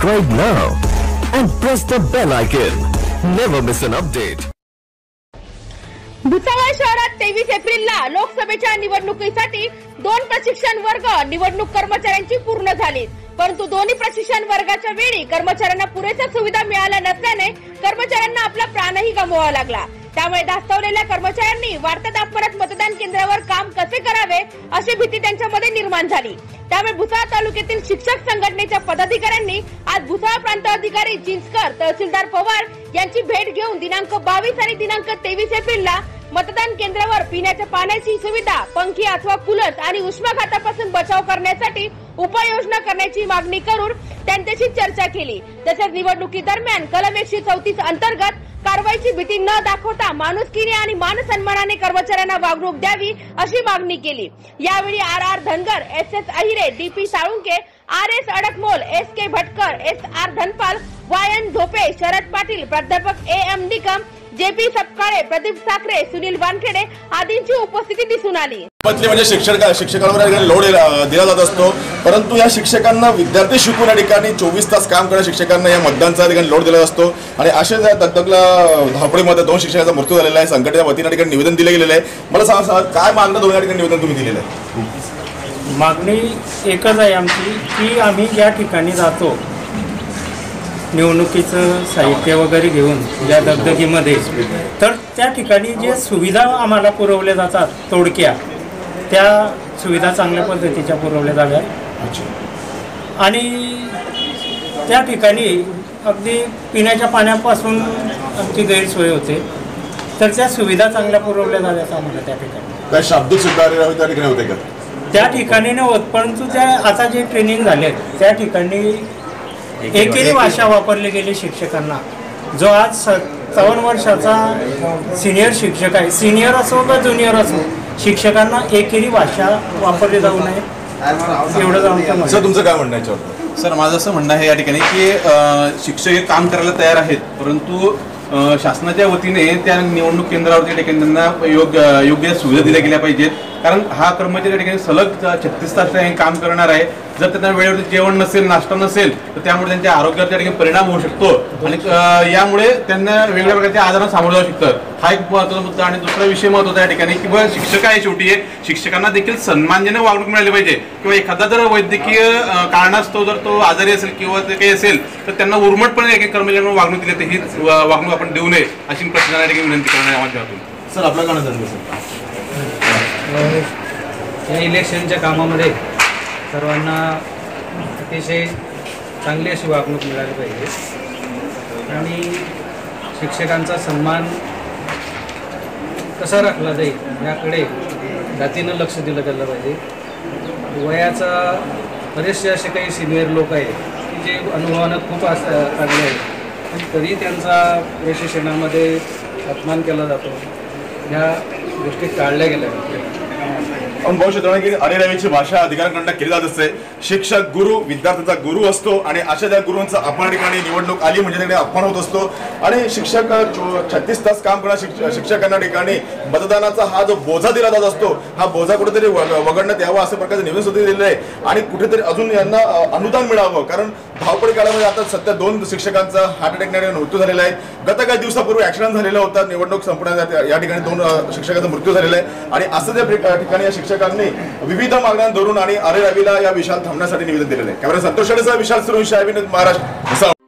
Subscribe now and press the bell icon. Never miss an update. Bhusawal शहरात तेवीस एप्रिलला लोकसभेच्या निवडणुकीसाठी दोन प्रशिक्षण वर्ग निवडणूक कर्मचाऱ्यांची पूर्ण झाली परंतु दोन्ही प्रशिक्षण वर्गाच्या वेळी कर्मचाऱ्यांना पुरेशा सुविधा मिळाल्या नसल्याने कर्मचाऱ्यांना आपला प्राणही गमवावा लागला त्यामुळे धास्तवलेल्या कर्मचाऱ्यांनी वाढत्या तापमानात मतदान केंद्रावर काम कसे करावे अशी भीती त्यांच्यामध्ये निर्माण झाली. त्यामुळे भुसावळ तालुक्यातील शिक्षक संघटनेच्या पदाधिकाऱ्यांनी आज भुसावळ प्रांत अधिकारी जिंचकर तहसीलदार पवार यांची भेट घेऊन दिनांक बावीस आणि दिनांक तेवीस एप्रिलला मतदान केंद्रावर पिण्याच्या पाण्याची सुविधा पंखी अथवा कूलर्स आणि उष्माघातापासून बचाव करण्यासाठी उपाययोजना करण्याची मागणी करून त्यांच्याशी चर्चा केली. तसेच निवडणुकी दरम्यान कलम एकशे चौतीस अंतर्गत कारवाईची भीती न दाखवता माणुसकीने आणि मानसन्मानाने कर्मचाऱ्यांना वागणूक द्यावी अशी मागणी केली. यावेळी R R Dhangar S S Ahire D P Salunke R S Adkamol S K Bhatkar S R Dhanpal Y N Zope Sharad Patil प्राध्यापक A M Nikam J P Sapkale Pradeep Sakhare Sunil Wankhede आदींची उपस्थिती दिसून आली. म्हणजे शिक्षक शिक्षकांवर ठिकाणी load दिला जात असतो. परंतु या शिक्षकांना विद्यार्थी शिकून या ठिकाणी चोवीस तास काम करणाऱ्या शिक्षकांना या मतदानचा ठिकाणी लोड दिला असतो आणि अशाच या दगदगला धापडीमध्ये दोन शिक्षकांचा मृत्यू झालेला आहे संघटनेच्या वतीने ठिकाणी निवेदन दिलं गेलेलं आहे. मला सांगा सांगा, काय मागणं दोन या ठिकाणी निवेदन तुम्ही दिलेलं आहे? मागणी एकच आहे आमची की आम्ही ज्या ठिकाणी जातो निवडणुकीचं साहित्य वगैरे घेऊन ज्या दगदगीमध्ये तर त्या ठिकाणी जे सुविधा आम्हाला पुरवल्या जातात तोडक्या त्या सुविधा चांगल्या पद्धतीच्या पुरवल्या जाव्यात. आणि त्या ठिकाणी अगदी पिण्याच्या पाण्यापासून आमची गैरसोय होते. तर त्या सुविधा चांगल्या पुरवल्या जाव्यात आम्हाला त्या ठिकाणी. काय शाब्दिक सुधारे त्या ठिकाणी होते का? त्या ठिकाणी नाही होत परंतु त्या आता जे ट्रेनिंग झाले त्या ठिकाणी एकेरी भाषा. वापरली गेली शिक्षकांना. जो आज सत्तावन्न वर्षाचा सिनियर शिक्षक आहे. सिनियर असो का ज्युनियर असो शिक्षकांना एकेरी भाषा वापरली जाऊ नये. एवढं जाऊन सर तुमचं काय म्हणणं याच्यावर? सर माझं असं म्हणणं आहे या ठिकाणी की शिक्षक हे काम करायला तयार आहेत परंतु शासनाच्या वतीने त्या निवडणूक केंद्रावरती ठिकाणी त्यांना योग्य योग्य सुविधा दिल्या गेल्या पाहिजेत. कारण हा कर्मचारी या ठिकाणी सलग छत्तीस तास काम करणार आहे. जर त्यांना वेळेवरती जेवण नसेल नाश्ता नसेल तर त्यामुळे त्यांच्या आरोग्यावर त्या ठिकाणी परिणाम होऊ शकतो. आणि यामुळे त्यांना वेगवेगळ्या प्रकारच्या आजारांना सामोरं जाऊ शकतं. हा एक महत्त्वाचा मुद्दा आणि दुसरा विषय महत्त्वाचा या ठिकाणी की बुवा शिक्षक आहे शेवटी शिक्षकांना देखील सन्मानजनक वागणूक मिळाली पाहिजे. किंवा एखादा जर वैद्यकीय कारणास्तव जर तो आजारी असेल किंवा ते काही असेल तर त्यांना उर्मटपणे एक कर्मचाऱ्यांना वागणूक दिली तर ही वागणूक आपण देऊ नये अशी ठिकाणी विनंती करणार हातून सर आपलं काय सांगतो सर. या इलेक्शनच्या कामामध्ये सर्वांना अतिशय चांगली अशी वागणूक मिळाली पाहिजे. आणि शिक्षकांचा सन्मान कसा राखला जाईल याकडे जातीनं लक्ष दिलं गेलं पाहिजे. वयाचा बरेचसे असे काही सिनियर लोक आहेत की जे अनुभवानं खूप अस काढले आहेत. पण तरी त्यांचा प्रशिक्षणामध्ये अपमान केला जातो. ह्या गोष्टी टाळल्या गेल्या पाहिजे आपण अरेरावीची भाषा अधिकाऱ्यांकडनं केली जात असते. शिक्षक गुरु विद्यार्थ्याचा गुरु असतो आणि अशा त्या गुरुंचा आपण ठिकाणी निवडणूक आली म्हणजे तिकडे अपमान होत असतो. आणि शिक्षक छत्तीस तास काम करणाऱ्या शिक्षकांना ठिकाणी मतदानाचा हा जो बोजा दिला जात असतो हा बोजा कुठेतरी वग- वगळण्यात यावा असं प्रकारचं निवेदन सुद्धा दिलेलं आहे. आणि कुठेतरी अजून यांना अनुदान मिळावं. कारण धावपळी काळामध्ये आता सध्या दोन शिक्षकांचा हार्ट अटॅकने मृत्यू झालेला आहे. गत काही दिवसापूर्वी ऍक्सिडेंट झालेला होता. निवडणूक संपण्यात या ठिकाणी दोन शिक्षकांचा मृत्यू झालेला आहे. आणि असं त्या ठिकाणी या शिक्षकांनी विविध मागण्या धरून आणि अरे रवीला या विशाल थांबण्यासाठी निवेदन दिलेलं आहे. कॅमेरा संतोष शाळेचा विशाल सुरू महाराष्ट्र.